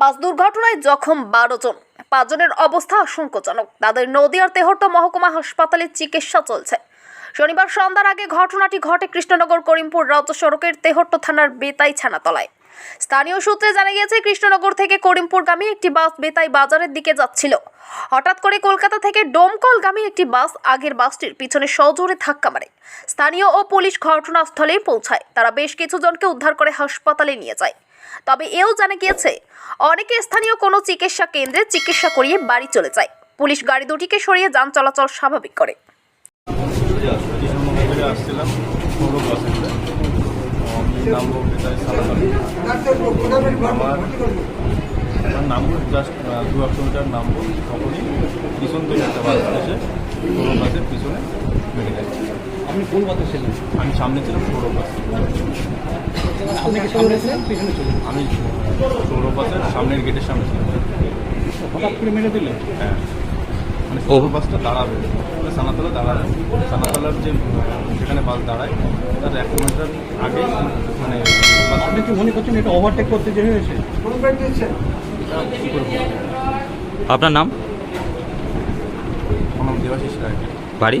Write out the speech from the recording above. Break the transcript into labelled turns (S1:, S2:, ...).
S1: বাস দুর্ঘটনায় জখম বারো জন। পাঁচজনের অবস্থা আশঙ্কাজনক। তাদের নদীয়ার তেহট্ট মহকুমা হাসপাতালে চিকিৎসা চলছে। শনিবার সন্ধ্যার আগে ঘটনাটি ঘটে কৃষ্ণনগর করিমপুর রাজ্য সড়কের তেহট্ট থানার বেতাই ছানাতলায় স্থানীয় সূত্রে জানা গিয়েছে, কৃষ্ণনগর থেকে করিমপুরগামী একটি বাস বেতাই বাজারের দিকে যাচ্ছিল। হঠাৎ করে কলকাতা থেকে ডোমকলগামী একটি বাস আগের বাসটির পিছনে সজোরে ধাক্কা মারে। স্থানীয় ও পুলিশ ঘটনাস্থলে পৌঁছায়। তারা বেশ কিছু জনকে উদ্ধার করে হাসপাতালে নিয়ে যায়। তবে এও জানা গিয়েছে, অনেকে স্থানীয় কোনো চিকিৎসা কেন্দ্রে চিকিৎসা করিয়ে বাড়ি চলে যায়। পুলিশ গাড়ি দুটিকে সরিয়ে যান চলাচল স্বাভাবিক করে।
S2: আসছিলাম করে বেতায় সালাবাড়ি আমার আমার নামবো জাস্ট দু এক কিলোমিটার নামবো তখনই পিছন থেকে একটা বাস এসে পৌর বাসের পিছনে বেরিয়ে গেছে
S3: আপনি কোন পথে ছিলেন?
S2: আমি সামনে ছিলাম পৌর বাস।
S3: আপনি কি সামনে ছিলেন পিছনে ছিলেন।
S2: আমি পৌর বাসের সামনের গেটের সামনে ছিলাম।
S3: হঠাৎ করে মেরে দিলেন?
S2: হ্যাঁ। মানে পৌর বাসটা দাঁড়াবে। মানে সানাতলা দাঁড়াবে। সানাতলার যে যেখানে বাস দাঁড়ায় তার এক কিলোমিটার আগে মানে
S3: আপনি কি মনে করছেন এটা ওভারটেক করতে যে হয়েছে?
S4: আপনার নাম?
S2: কোনো দেবাশিস রায়।
S4: বাড়ি?